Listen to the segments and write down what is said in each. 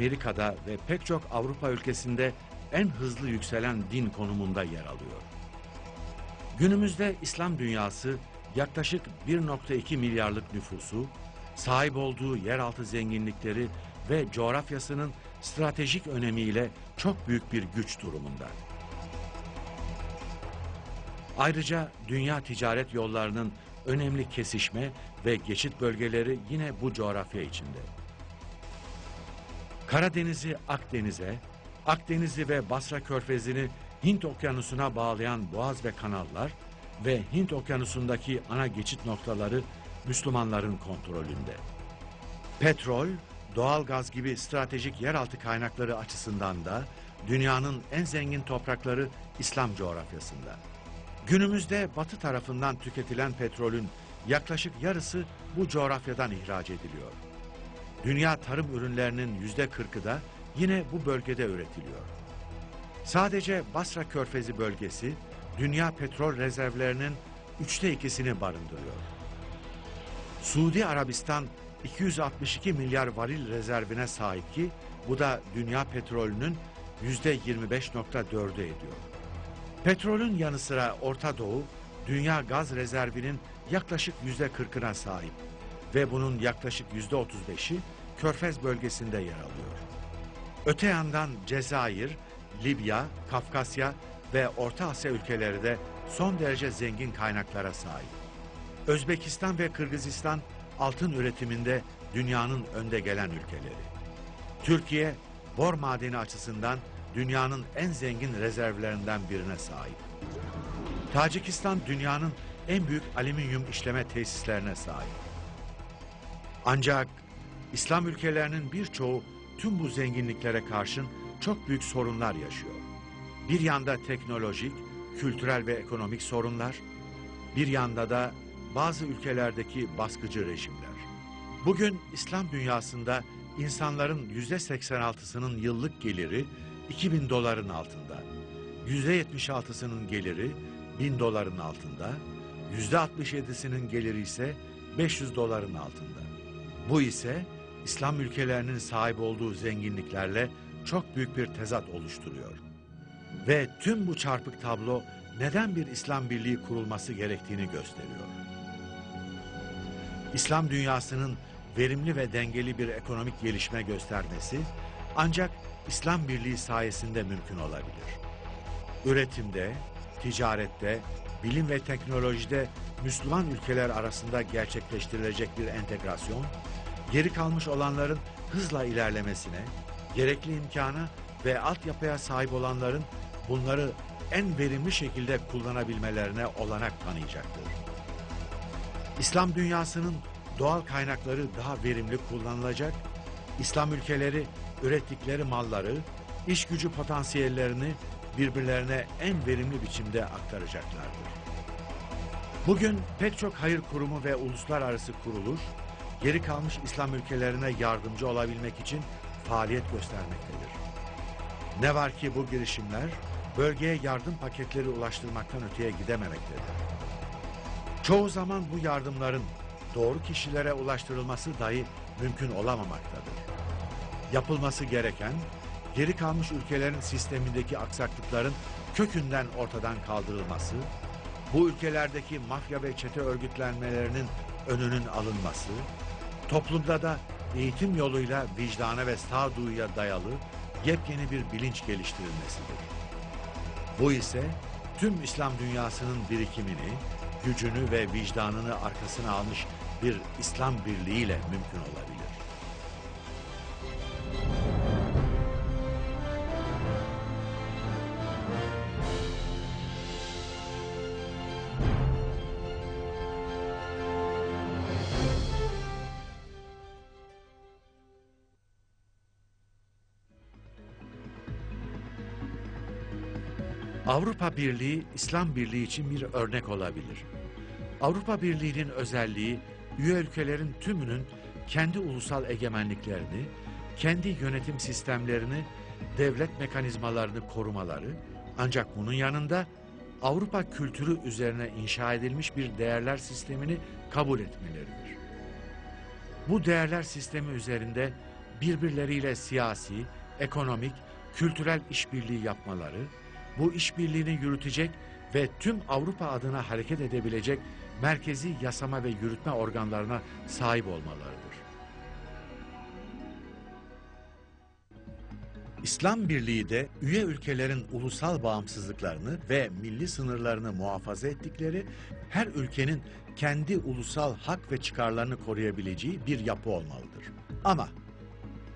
Amerika'da ve pek çok Avrupa ülkesinde en hızlı yükselen din konumunda yer alıyor. Günümüzde İslam dünyası yaklaşık 1.2 milyarlık nüfusu, sahip olduğu yeraltı zenginlikleri ve coğrafyasının stratejik önemiyle çok büyük bir güç durumunda. Ayrıca dünya ticaret yollarının önemli kesişme ve geçit bölgeleri yine bu coğrafya içinde. Karadeniz'i Akdeniz'e, Akdeniz'i ve Basra Körfezi'ni Hint Okyanusu'na bağlayan boğaz ve kanallar ve Hint Okyanusu'ndaki ana geçit noktaları Müslümanların kontrolünde. Petrol, doğalgaz gibi stratejik yeraltı kaynakları açısından da dünyanın en zengin toprakları İslam coğrafyasında. Günümüzde batı tarafından tüketilen petrolün yaklaşık yarısı bu coğrafyadan ihraç ediliyor. Dünya tarım ürünlerinin yüzde kırkı da yine bu bölgede üretiliyor. Sadece Basra Körfezi bölgesi dünya petrol rezervlerinin üçte ikisini barındırıyor. Suudi Arabistan 262 milyar varil rezervine sahip ki bu da dünya petrolünün yüzde 25.4'ü ediyor. Petrolün yanı sıra Orta Doğu dünya gaz rezervinin yaklaşık yüzde 40'ına sahip ve bunun yaklaşık yüzde 35'i Körfez bölgesinde yer alıyor. Öte yandan Cezayir, Libya, Kafkasya ve Orta Asya ülkeleri de son derece zengin kaynaklara sahip. Özbekistan ve Kırgızistan altın üretiminde dünyanın önde gelen ülkeleri. Türkiye, bor madeni açısından dünyanın en zengin rezervlerinden birine sahip. Tacikistan dünyanın en büyük alüminyum işleme tesislerine sahip. Ancak İslam ülkelerinin birçoğu tüm bu zenginliklere karşın çok büyük sorunlar yaşıyor. Bir yanda teknolojik, kültürel ve ekonomik sorunlar, bir yanda da bazı ülkelerdeki baskıcı rejimler. Bugün İslam dünyasında insanların yüzde 86'sının yıllık geliri 2000 doların altında, yüzde 76'sının geliri 1000 doların altında, yüzde 67'sinin geliri ise 500 doların altında. Bu ise İslam ülkelerinin sahip olduğu zenginliklerle çok büyük bir tezat oluşturuyor. Ve tüm bu çarpık tablo neden bir İslam birliği kurulması gerektiğini gösteriyor. İslam dünyasının verimli ve dengeli bir ekonomik gelişme göstermesi ancak İslam birliği sayesinde mümkün olabilir. Üretimde, ticarette, bilim ve teknolojide Müslüman ülkeler arasında gerçekleştirilecek bir entegrasyon, geri kalmış olanların hızla ilerlemesine, gerekli imkana ve altyapıya sahip olanların bunları en verimli şekilde kullanabilmelerine olanak tanıyacaktır. İslam dünyasının doğal kaynakları daha verimli kullanılacak, İslam ülkeleri ürettikleri malları, iş gücü potansiyellerini birbirlerine en verimli biçimde aktaracaklardır. Bugün pek çok hayır kurumu ve uluslararası kuruluş, geri kalmış İslam ülkelerine yardımcı olabilmek için faaliyet göstermektedir. Ne var ki bu girişimler bölgeye yardım paketleri ulaştırmaktan öteye gidememektedir. Çoğu zaman bu yardımların doğru kişilere ulaştırılması dahi mümkün olamamaktadır. Yapılması gereken, geri kalmış ülkelerin sistemindeki aksaklıkların kökünden ortadan kaldırılması, bu ülkelerdeki mafya ve çete örgütlenmelerinin önünün alınması, toplumda da eğitim yoluyla vicdana ve sağduyuya dayalı yepyeni bir bilinç geliştirilmesidir. Bu ise tüm İslam dünyasının birikimini, gücünü ve vicdanını arkasına almış bir İslam birliğiyle mümkün olabilir. Avrupa Birliği, İslam Birliği için bir örnek olabilir. Avrupa Birliği'nin özelliği, üye ülkelerin tümünün kendi ulusal egemenliklerini, kendi yönetim sistemlerini, devlet mekanizmalarını korumaları, ancak bunun yanında Avrupa kültürü üzerine inşa edilmiş bir değerler sistemini kabul etmeleridir. Bu değerler sistemi üzerinde birbirleriyle siyasi, ekonomik, kültürel işbirliği yapmaları, bu işbirliğini yürütecek ve tüm Avrupa adına hareket edebilecek merkezi yasama ve yürütme organlarına sahip olmalarıdır. İslam Birliği de üye ülkelerin ulusal bağımsızlıklarını ve milli sınırlarını muhafaza ettikleri, her ülkenin kendi ulusal hak ve çıkarlarını koruyabileceği bir yapı olmalıdır. Ama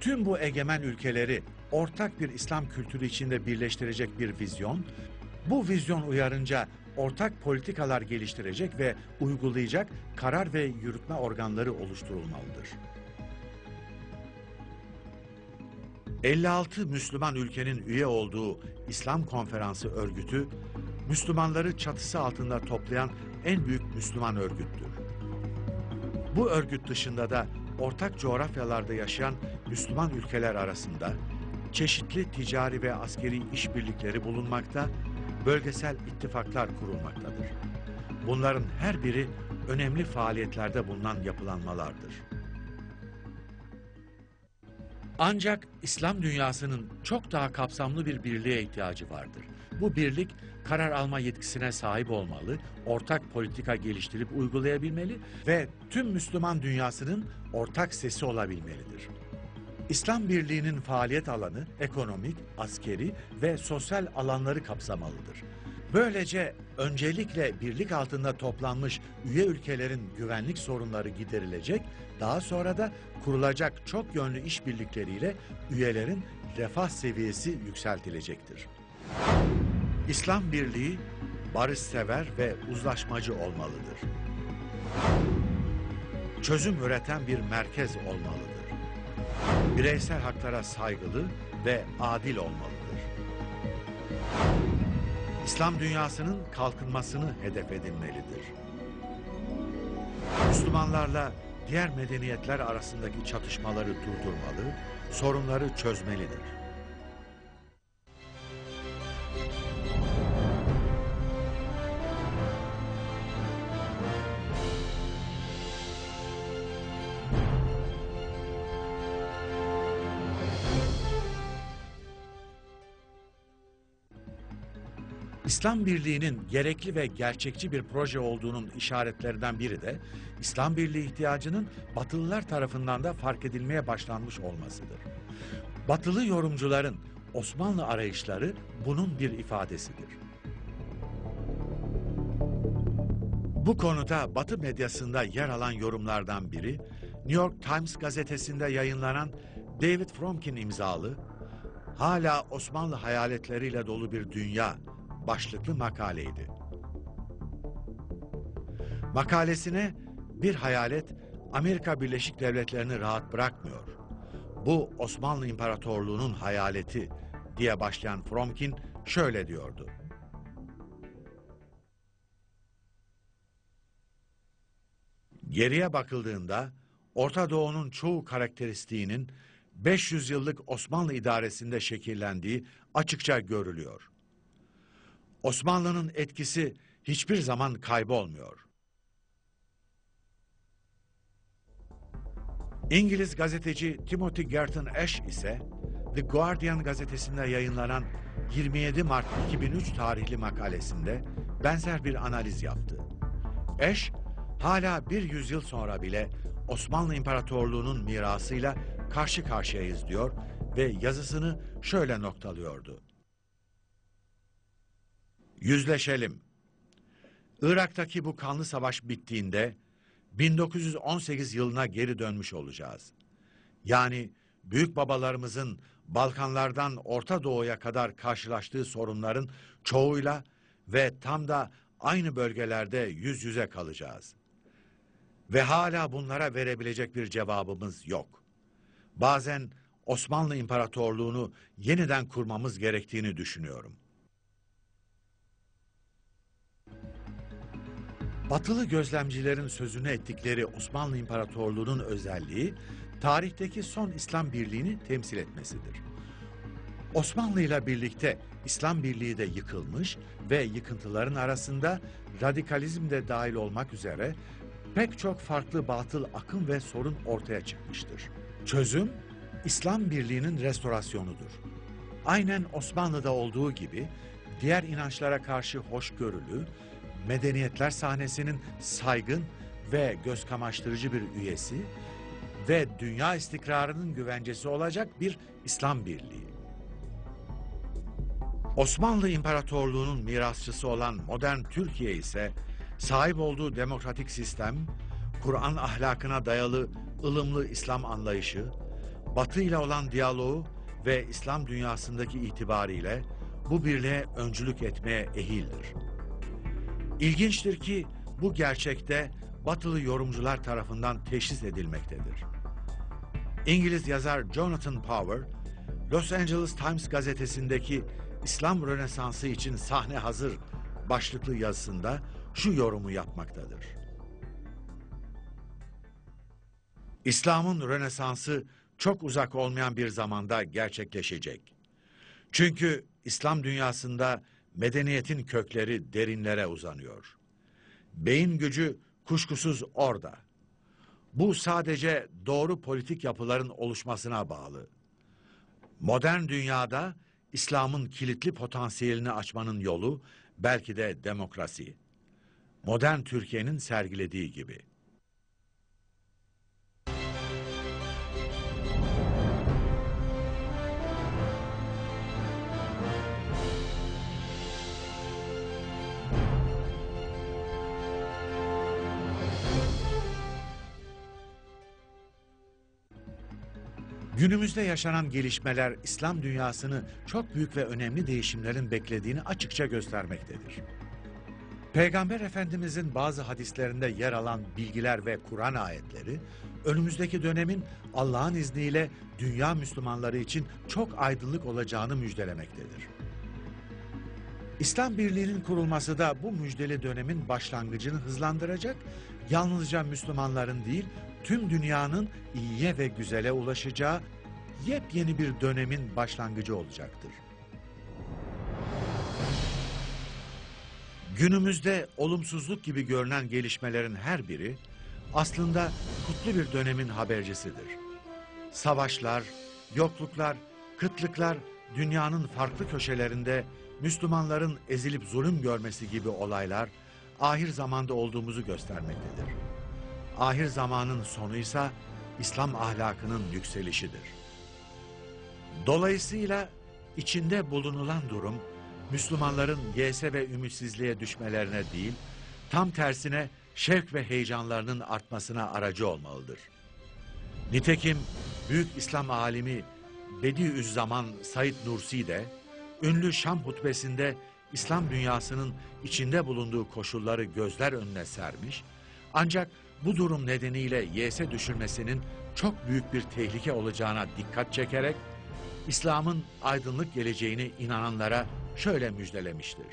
tüm bu egemen ülkeleri ortak bir İslam kültürü içinde birleştirecek bir vizyon, bu vizyon uyarınca ortak politikalar geliştirecek ve uygulayacak karar ve yürütme organları oluşturulmalıdır. 56 Müslüman ülkenin üye olduğu İslam Konferansı örgütü, Müslümanları çatısı altında toplayan en büyük Müslüman örgüttür. Bu örgüt dışında da ortak coğrafyalarda yaşayan Müslüman ülkeler arasında çeşitli ticari ve askeri işbirlikleri bulunmakta, bölgesel ittifaklar kurulmaktadır. Bunların her biri önemli faaliyetlerde bulunan yapılanmalardır. Ancak İslam dünyasının çok daha kapsamlı bir birliğe ihtiyacı vardır. Bu birlik karar alma yetkisine sahip olmalı, ortak politika geliştirip uygulayabilmeli ve tüm Müslüman dünyasının ortak sesi olabilmelidir. İslam Birliği'nin faaliyet alanı ekonomik, askeri ve sosyal alanları kapsamalıdır. Böylece öncelikle birlik altında toplanmış üye ülkelerin güvenlik sorunları giderilecek, daha sonra da kurulacak çok yönlü işbirlikleriyle üyelerin refah seviyesi yükseltilecektir. İslam Birliği barışsever ve uzlaşmacı olmalıdır. Çözüm üreten bir merkez olmalıdır. Bireysel haklara saygılı ve adil olmalıdır. İslam dünyasının kalkınmasını hedef edinmelidir. Müslümanlarla diğer medeniyetler arasındaki çatışmaları durdurmalı, sorunları çözmelidir. İslam Birliği'nin gerekli ve gerçekçi bir proje olduğunun işaretlerinden biri de İslam Birliği ihtiyacının Batılılar tarafından da fark edilmeye başlanmış olmasıdır. Batılı yorumcuların Osmanlı arayışları bunun bir ifadesidir. Bu konuda Batı medyasında yer alan yorumlardan biri, New York Times gazetesinde yayınlanan David Fromkin imzalı, hala Osmanlı hayaletleriyle dolu bir dünya başlıklı makaleydi. Makalesine bir hayalet Amerika Birleşik Devletleri'ni rahat bırakmıyor. Bu Osmanlı İmparatorluğu'nun hayaleti diye başlayan Fromkin şöyle diyordu. Geriye bakıldığında Orta Doğu'nun çoğu karakteristiğinin 500 yıllık Osmanlı idaresinde şekillendiği açıkça görülüyor. Osmanlı'nın etkisi hiçbir zaman kaybolmuyor. İngiliz gazeteci Timothy Garton Ash ise The Guardian gazetesinde yayınlanan 27 Mart 2003 tarihli makalesinde benzer bir analiz yaptı. Ash, hala bir yüzyıl sonra bile Osmanlı İmparatorluğu'nun mirasıyla karşı karşıyayız diyor ve yazısını şöyle noktalıyordu. Yüzleşelim. Irak'taki bu kanlı savaş bittiğinde 1918 yılına geri dönmüş olacağız. Yani büyük babalarımızın Balkanlardan Orta Doğu'ya kadar karşılaştığı sorunların çoğuyla ve tam da aynı bölgelerde yüz yüze kalacağız. Ve hala bunlara verebilecek bir cevabımız yok. Bazen Osmanlı İmparatorluğunu yeniden kurmamız gerektiğini düşünüyorum. Batılı gözlemcilerin sözünü ettikleri Osmanlı İmparatorluğu'nun özelliği, tarihteki son İslam birliğini temsil etmesidir. Osmanlı ile birlikte İslam Birliği de yıkılmış ve yıkıntıların arasında radikalizm de dahil olmak üzere pek çok farklı batıl akım ve sorun ortaya çıkmıştır. Çözüm İslam birliğinin restorasyonudur. Aynen Osmanlı'da olduğu gibi diğer inançlara karşı hoşgörülü, medeniyetler sahnesinin saygın ve göz kamaştırıcı bir üyesi ve dünya istikrarının güvencesi olacak bir İslam birliği. Osmanlı İmparatorluğu'nun mirasçısı olan modern Türkiye ise sahip olduğu demokratik sistem, Kur'an ahlakına dayalı ılımlı İslam anlayışı, Batı ile olan diyaloğu ve İslam dünyasındaki itibariyle bu birliğe öncülük etmeye ehildir. İlginçtir ki bu gerçekte batılı yorumcular tarafından teşhis edilmektedir. İngiliz yazar Jonathan Power, Los Angeles Times gazetesindeki İslam Rönesansı için sahne hazır başlıklı yazısında şu yorumu yapmaktadır. İslam'ın Rönesansı çok uzak olmayan bir zamanda gerçekleşecek. Çünkü İslam dünyasında medeniyetin kökleri derinlere uzanıyor. Beyin gücü kuşkusuz orada. Bu sadece doğru politik yapıların oluşmasına bağlı. Modern dünyada İslam'ın kilitli potansiyelini açmanın yolu belki de demokrasi. Modern Türkiye'nin sergilediği gibi. Günümüzde yaşanan gelişmeler İslam dünyasını çok büyük ve önemli değişimlerin beklediğini açıkça göstermektedir. Peygamber Efendimizin bazı hadislerinde yer alan bilgiler ve Kur'an ayetleri önümüzdeki dönemin Allah'ın izniyle dünya Müslümanları için çok aydınlık olacağını müjdelemektedir. İslam Birliği'nin kurulması da bu müjdeli dönemin başlangıcını hızlandıracak, yalnızca Müslümanların değil, tüm dünyanın iyiye ve güzele ulaşacağı yepyeni bir dönemin başlangıcı olacaktır. Günümüzde olumsuzluk gibi görünen gelişmelerin her biri aslında kutlu bir dönemin habercisidir. Savaşlar, yokluklar, kıtlıklar dünyanın farklı köşelerinde Müslümanların ezilip zulüm görmesi gibi olaylar ahir zamanda olduğumuzu göstermektedir. Ahir zamanın sonu ise İslam ahlakının yükselişidir. Dolayısıyla içinde bulunulan durum Müslümanların yese ve ümitsizliğe düşmelerine değil, tam tersine şevk ve heyecanlarının artmasına aracı olmalıdır. Nitekim büyük İslam alimi Bediüzzaman Said Nursi de ünlü Şam hutbesinde İslam dünyasının içinde bulunduğu koşulları gözler önüne sermiş ancak bu durum nedeniyle YS düşürmesinin çok büyük bir tehlike olacağına dikkat çekerek İslam'ın aydınlık geleceğini inananlara şöyle müjdelemiştir.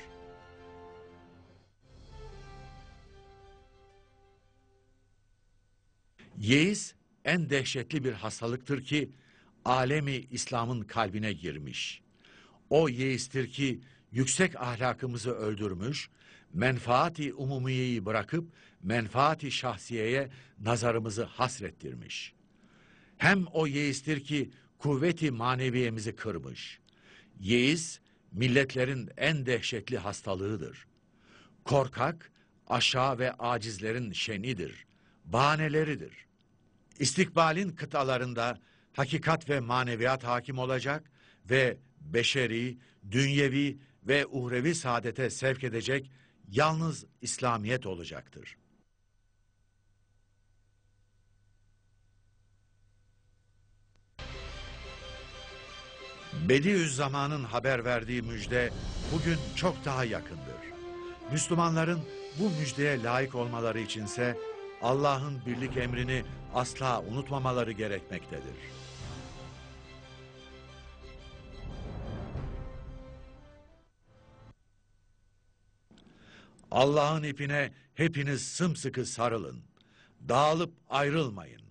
Yeis en dehşetli bir hastalıktır ki alemi İslam'ın kalbine girmiş. O yeistir ki yüksek ahlakımızı öldürmüş, menfaati umumiyeyi bırakıp menfaati şahsiyeye nazarımızı hasrettirmiş. Hem o yeistir ki kuvveti maneviyemizi kırmış. Yeis, milletlerin en dehşetli hastalığıdır. Korkak, aşağı ve acizlerin şenidir, bahaneleridir. İstikbalin kıtalarında hakikat ve maneviyat hakim olacak ve beşeri, dünyevi ve uhrevi saadete sevk edecek yalnız İslamiyet olacaktır. Bediüzzaman'ın haber verdiği müjde bugün çok daha yakındır. Müslümanların bu müjdeye layık olmaları içinse Allah'ın birlik emrini asla unutmamaları gerekmektedir. Allah'ın ipine hepiniz sımsıkı sarılın. Dağılıp ayrılmayın.